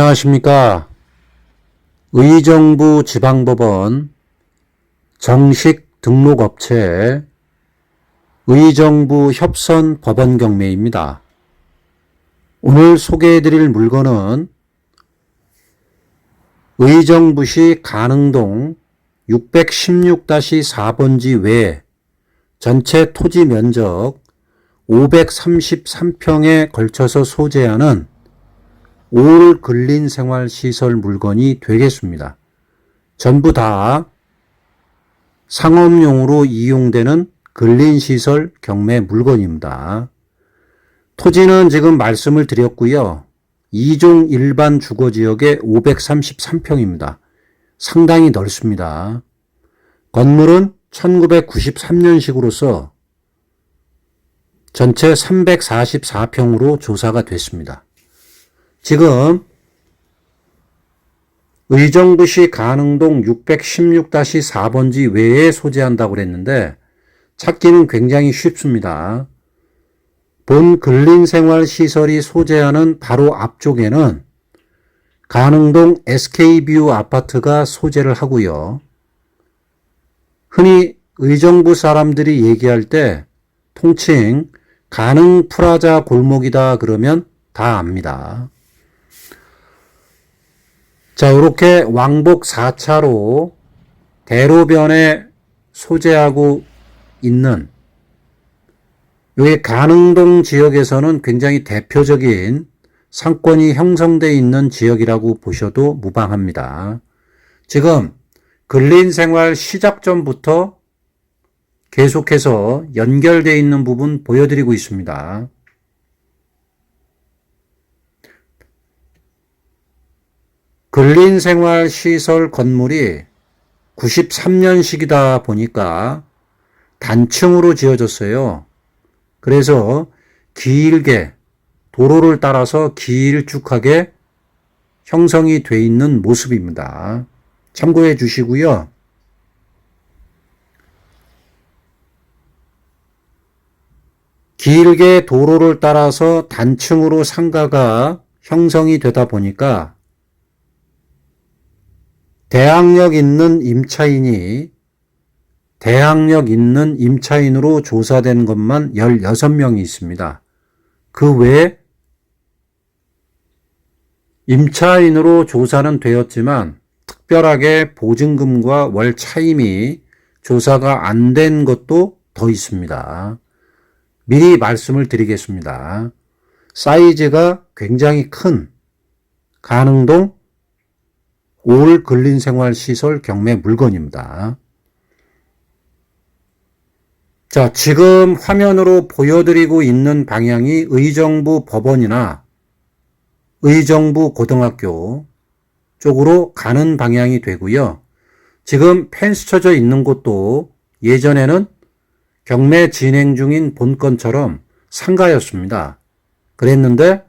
안녕하십니까. 의정부 지방법원 정식 등록업체 의정부 협선 법원 경매입니다. 오늘 소개해드릴 물건은 의정부시 가능동 616-4번지 외 전체 토지 면적 533평에 걸쳐서 소재하는 올 근린 생활 시설 물건이 되겠습니다. 전부 다 상업용으로 이용되는 근린 시설 경매 물건입니다. 토지는 지금 말씀을 드렸고요. 2종 일반 주거 지역에 533평입니다. 상당히 넓습니다. 건물은 1993년식으로서 전체 344평으로 조사가 됐습니다. 지금 의정부시 가능동 616-4번지 외에 소재한다고 그랬는데 찾기는 굉장히 쉽습니다. 본 근린생활시설이 소재하는 바로 앞쪽에는 가능동 SK뷰 아파트가 소재를 하고요. 흔히 의정부 사람들이 얘기할 때 통칭 가능 프라자 골목이다 그러면 다 압니다. 자, 이렇게 왕복 4차로 대로변에 소재하고 있는 여기 가능동 지역에서는 굉장히 대표적인 상권이 형성되어 있는 지역이라고 보셔도 무방합니다. 지금 근린 생활 시작점부터 계속해서 연결되어 있는 부분 보여드리고 있습니다. 근린생활 시설 건물이 93년식이다 보니까 단층으로 지어졌어요. 그래서 길게 도로를 따라서 길쭉하게 형성이 돼 있는 모습입니다. 참고해 주시고요. 길게 도로를 따라서 단층으로 상가가 형성이 되다 보니까 대항력 있는 임차인이 대항력 있는 임차인으로 조사된 것만 16명이 있습니다. 그 외에 임차인으로 조사는 되었지만 특별하게 보증금과 월 차임이 조사가 안 된 것도 더 있습니다. 미리 말씀을 드리겠습니다. 사이즈가 굉장히 큰 가능동 올 근린생활시설 경매 물건입니다. 자, 지금 화면으로 보여드리고 있는 방향이 의정부 법원이나 의정부 고등학교 쪽으로 가는 방향이 되고요. 지금 펜스 쳐져 있는 곳도 예전에는 경매 진행 중인 본건처럼 상가였습니다. 그랬는데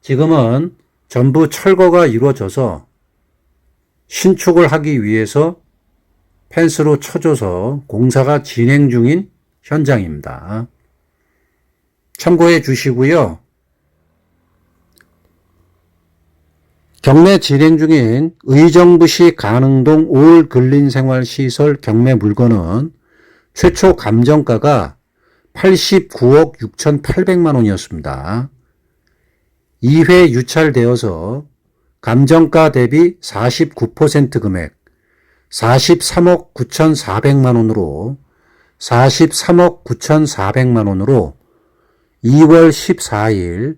지금은 전부 철거가 이루어져서 신축을 하기 위해서 펜스로 쳐줘서 공사가 진행 중인 현장입니다. 참고해 주시고요. 경매 진행 중인 의정부시 가능동 올 근린생활시설 경매 물건은 최초 감정가가 89억 6,800만 원이었습니다. 2회 유찰되어서 감정가 대비 49% 금액 43억 9,400만 원으로 43억 9,400만 원으로 2월 14일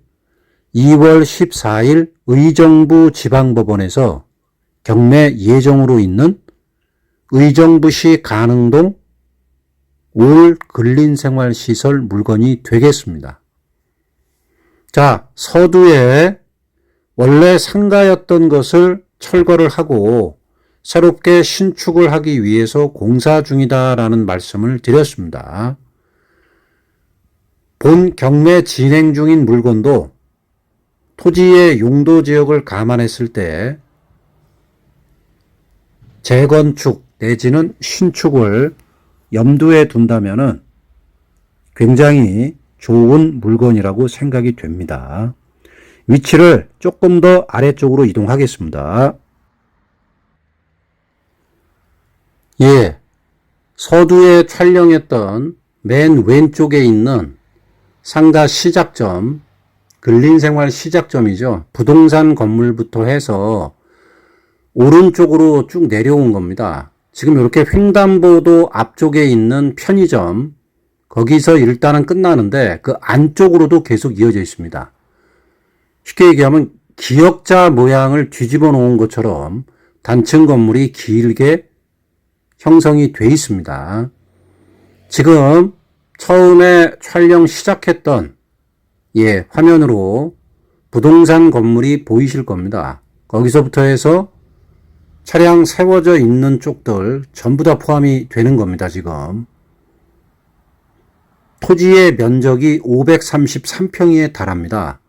2월 14일 의정부 지방법원에서 경매 예정으로 있는 의정부시 가능동 올 근린생활시설 물건이 되겠습니다. 자, 서두에 원래 상가였던 것을 철거를 하고 새롭게 신축을 하기 위해서 공사 중이다라는 말씀을 드렸습니다. 본 경매 진행 중인 물건도 토지의 용도 지역을 감안했을 때 재건축 내지는 신축을 염두에 둔다면은 굉장히 좋은 물건이라고 생각이 됩니다. 위치를 조금 더 아래쪽으로 이동하겠습니다. 예, 서두에 촬영했던 맨 왼쪽에 있는 상가 시작점, 근린생활 시작점이죠. 부동산 건물부터 해서 오른쪽으로 쭉 내려온 겁니다. 지금 이렇게 횡단보도 앞쪽에 있는 편의점, 거기서 일단은 끝나는데 그 안쪽으로도 계속 이어져 있습니다. 쉽게 얘기하면 기역자 모양을 뒤집어 놓은 것처럼 단층 건물이 길게 형성이 돼 있습니다. 지금 처음에 촬영 시작했던 예, 화면으로 부동산 건물이 보이실 겁니다. 거기서부터 해서 차량 세워져 있는 쪽들 전부 다 포함이 되는 겁니다, 지금. 토지의 면적이 533평에 달합니다.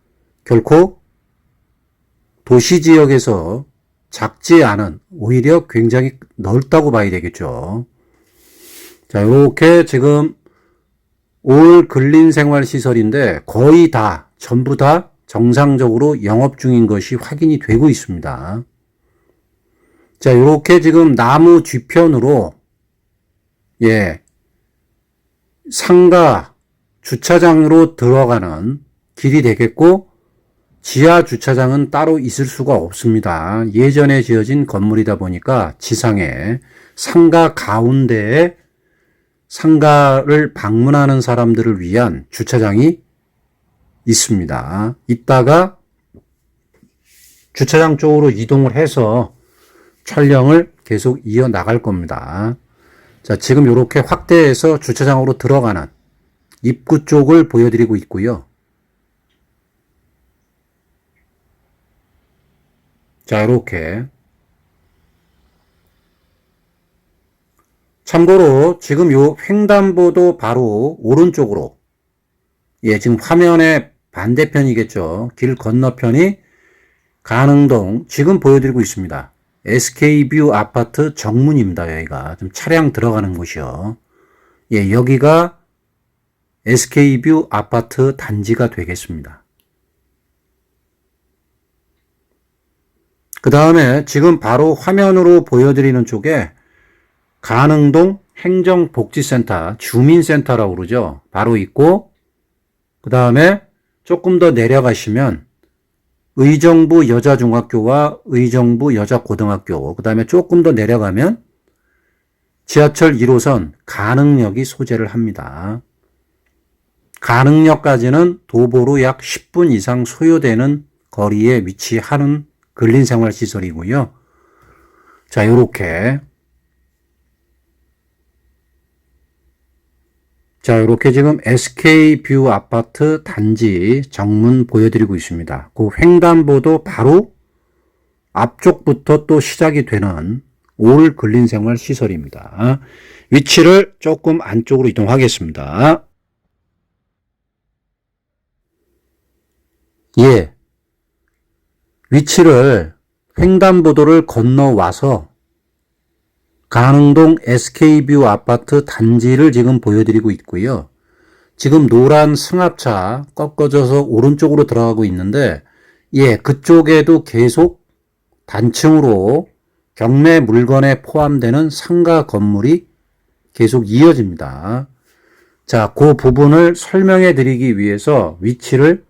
결코 도시 지역에서 작지 않은 오히려 굉장히 넓다고 봐야 되겠죠. 자, 이렇게 지금 올 근린 생활 시설인데 거의 다 전부 다 정상적으로 영업 중인 것이 확인이 되고 있습니다. 자, 이렇게 지금 나무 뒤편으로 예. 상가 주차장으로 들어가는 길이 되겠고 지하 주차장은 따로 있을 수가 없습니다. 예전에 지어진 건물이다 보니까 지상에 상가 가운데에 상가를 방문하는 사람들을 위한 주차장이 있습니다. 이따가 주차장 쪽으로 이동을 해서 촬영을 계속 이어 나갈 겁니다. 자, 지금 이렇게 확대해서 주차장으로 들어가는 입구 쪽을 보여드리고 있고요. 자, 이렇게. 참고로 지금 요 횡단보도 바로 오른쪽으로 예, 지금 화면의 반대편이겠죠. 길 건너편이 가능동 지금 보여드리고 있습니다. SK뷰 아파트 정문입니다. 여기가 좀 차량 들어가는 곳이요. 예, 여기가 SK뷰 아파트 단지가 되겠습니다. 그 다음에 지금 바로 화면으로 보여드리는 쪽에 가능동 행정복지센터, 주민센터라고 그러죠. 바로 있고, 그 다음에 조금 더 내려가시면 의정부 여자중학교와 의정부 여자고등학교, 그 다음에 조금 더 내려가면 지하철 1호선 가능역이 소재를 합니다. 가능역까지는 도보로 약 10분 이상 소요되는 거리에 위치하는 근린생활시설이고요. 자, 요렇게. 자, 이렇게 지금 SK뷰 아파트 단지 정문 보여드리고 있습니다. 그 횡단보도 바로 앞쪽부터 또 시작이 되는 올 근린생활 시설입니다. 위치를 조금 안쪽으로 이동하겠습니다. 예. 위치를 횡단보도를 건너와서 가능동 SK뷰 아파트 단지를 지금 보여드리고 있고요. 지금 노란 승합차 꺾어져서 오른쪽으로 들어가고 있는데, 예, 그쪽에도 계속 단층으로 경매 물건에 포함되는 상가 건물이 계속 이어집니다. 자, 그 부분을 설명해 드리기 위해서 위치를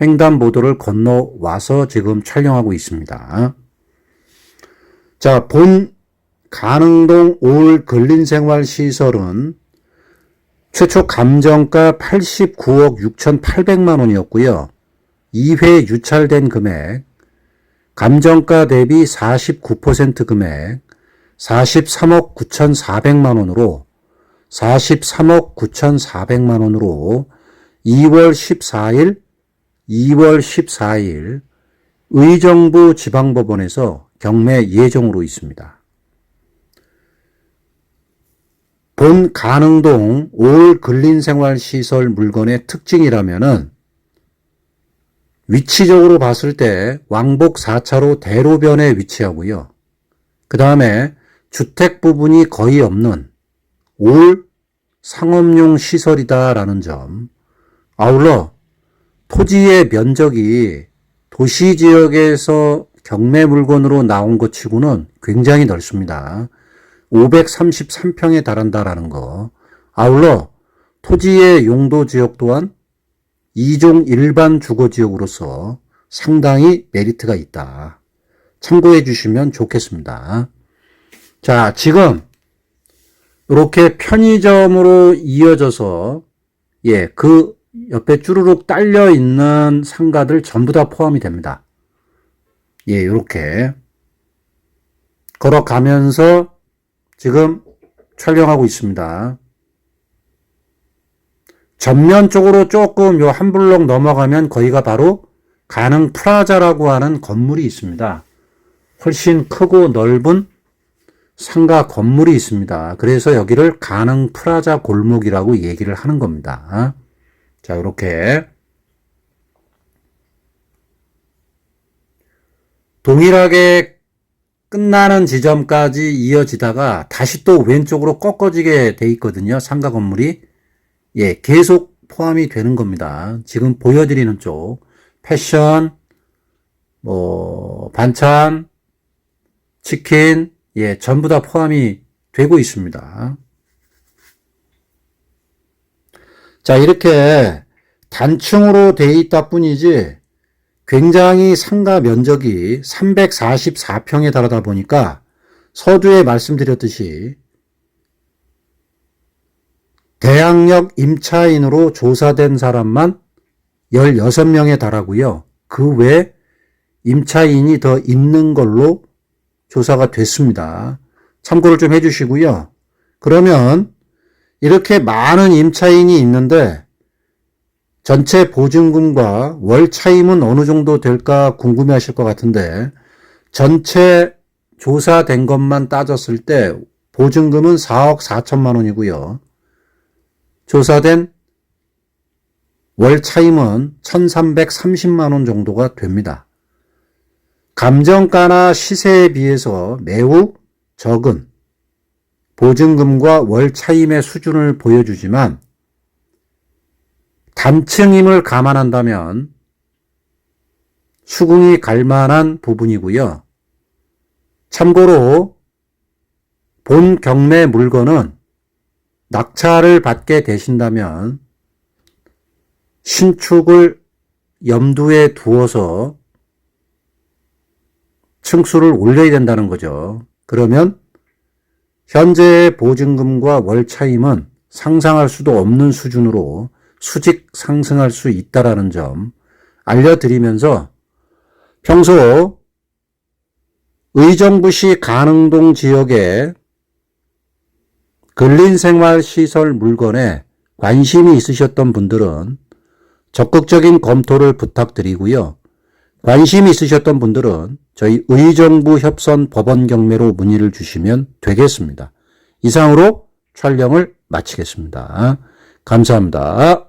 횡단보도를 건너와서 지금 촬영하고 있습니다. 자, 본 가능동 올 근린생활 시설은 최초 감정가 89억 6,800만 원이었고요. 2회 유찰된 금액, 감정가 대비 49% 금액 43억 9,400만 원으로 43억 9,400만 원으로 2월 14일 2월 14일 의정부 지방법원에서 경매 예정으로 있습니다. 본 가능동 올 근린생활시설 물건의 특징이라면은 위치적으로 봤을 때 왕복 4차로 대로변에 위치하고요. 그 다음에 주택 부분이 거의 없는 올 상업용 시설이다라는 점. 아울러 토지의 면적이 도시 지역에서 경매 물건으로 나온 것 치고는 굉장히 넓습니다. 533평에 달한다라는 거. 아울러 토지의 용도 지역 또한 2종 일반 주거 지역으로서 상당히 메리트가 있다. 참고해 주시면 좋겠습니다. 자, 지금 이렇게 편의점으로 이어져서 예, 그 옆에 쭈루룩 딸려 있는 상가들 전부 다 포함이 됩니다. 예, 이렇게 걸어가면서 지금 촬영하고 있습니다. 전면 쪽으로 조금 요 한 블록 넘어가면 거기가 바로 가능 프라자라고 하는 건물이 있습니다. 훨씬 크고 넓은 상가 건물이 있습니다. 그래서 여기를 가능 프라자 골목이라고 얘기를 하는 겁니다. 자, 이렇게 동일하게 끝나는 지점까지 이어지다가 다시 또 왼쪽으로 꺾어지게 돼 있거든요. 상가 건물이. 예, 계속 포함이 되는 겁니다. 지금 보여드리는 쪽. 패션, 뭐, 반찬, 치킨, 예, 전부 다 포함이 되고 있습니다. 자, 이렇게 단층으로 돼 있다 뿐이지 굉장히 상가 면적이 344평에 달하다 보니까 서두에 말씀드렸듯이 대학역 임차인으로 조사된 사람만 16명에 달하고요. 그 외 임차인이 더 있는 걸로 조사가 됐습니다. 참고를 좀 해주시고요. 그러면 이렇게 많은 임차인이 있는데 전체 보증금과 월 차임은 어느 정도 될까 궁금해 하실 것 같은데 전체 조사된 것만 따졌을 때 보증금은 4억 4천만 원이고요. 조사된 월 차임은 1330만 원 정도가 됩니다. 감정가나 시세에 비해서 매우 적은 보증금과 월 차임의 수준을 보여주지만 단층임을 감안한다면 수긍이 갈 만한 부분이고요. 참고로 본 경매 물건은 낙찰을 받게 되신다면 신축을 염두에 두어서 층수를 올려야 된다는 거죠. 그러면 현재의 보증금과 월 차임은 상상할 수도 없는 수준으로 수직 상승할 수 있다라는 점 알려드리면서 평소 의정부시 가능동 지역에 근린생활시설 물건에 관심이 있으셨던 분들은 적극적인 검토를 부탁드리고요. 관심이 있으셨던 분들은 저희 의정부 협선 법원 경매로 문의를 주시면 되겠습니다. 이상으로 촬영을 마치겠습니다. 감사합니다.